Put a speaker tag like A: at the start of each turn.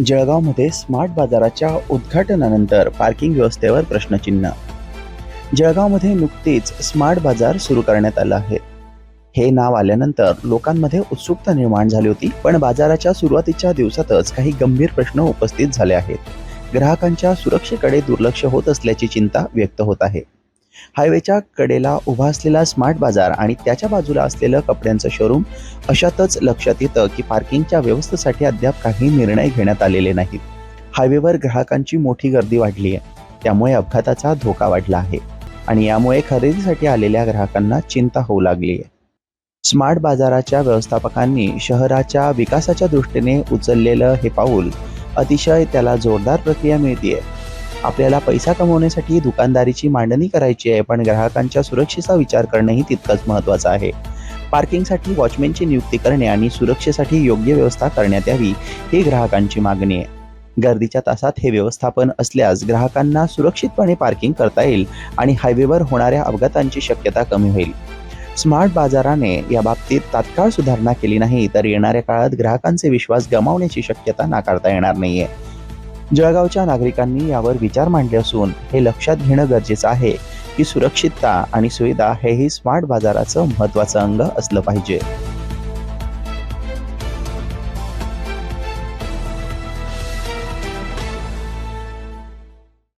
A: जळगावमध्ये स्मार्ट बाजाराच्या उद्घाटनानंतर पार्किंग व्यवस्थेवर प्रश्नचिन्ह. जळगावमध्ये नुकतीच स्मार्ट बाजार सुरू करण्यात आलं आहे. हे नाव आल्यानंतर लोकांमध्ये उत्सुकता निर्माण झाली होती पण बाजाराच्या सुरुवातीच्या दिवसातच काही गंभीर प्रश्न उपस्थित झाले आहेत. ग्राहकांच्या सुरक्षेकडे दुर्लक्ष होत असल्याची चिंता व्यक्त होत आहे. हायवेच्या कडेला उभा असलेला स्मार्ट बाजार आणि त्याच्या बाजूला असलेलं कपड्यांचं शोरूम अशातच लक्षात येतं की पार्किंगच्या व्यवस्थेसाठी अद्याप काही निर्णय घेण्यात आलेले नाहीत. हायवेवर ग्राहकांची मोठी गर्दी वाढली आहे त्यामुळे अपघाताचा धोका वाढला आहे आणि यामुळे खरेदीसाठी आलेल्या ग्राहकांना चिंता होऊ लागली आहे स्मार्ट बाजाराच्या व्यवस्थापकांनी शहराच्या विकासाच्या दृष्टीने उचललेलं हे पाऊल अतिशय त्याला जोरदार प्रक्रिया मिळतीये. आपल्याला पैसा कमवण्यासाठी दुकानदारीची मांडणी करायची आहे पण ग्राहकांच्या सुरक्षेचा विचार करणंही तितकंच महत्त्वाचं आहे. पार्किंगसाठी वॉचमॅनची नियुक्ती करणे आणि सुरक्षेसाठी योग्य व्यवस्था करण्यात यावी ही ग्राहकांची मागणी आहे. गर्दीच्या तासात हे व्यवस्थापन असल्यास ग्राहकांना सुरक्षितपणे पार्किंग करता येईल आणि हायवेवर होणाऱ्या अपघातांची शक्यता कमी होईल. स्मार्ट बाजाराने या बाबतीत तात्काळ सुधारणा केली नाही तर येणाऱ्या काळात ग्राहकांचे विश्वास गमावण्याची शक्यता नाकारता येणार नाहीये. जळगावच्या नागरिकांनी यावर विचार मांडले असून हे लक्षात घेणं गरजेचं आहे की सुरक्षितता आणि सुविधा हेही स्मार्ट बाजाराचं महत्त्वाचं अंग असलं पाहिजे.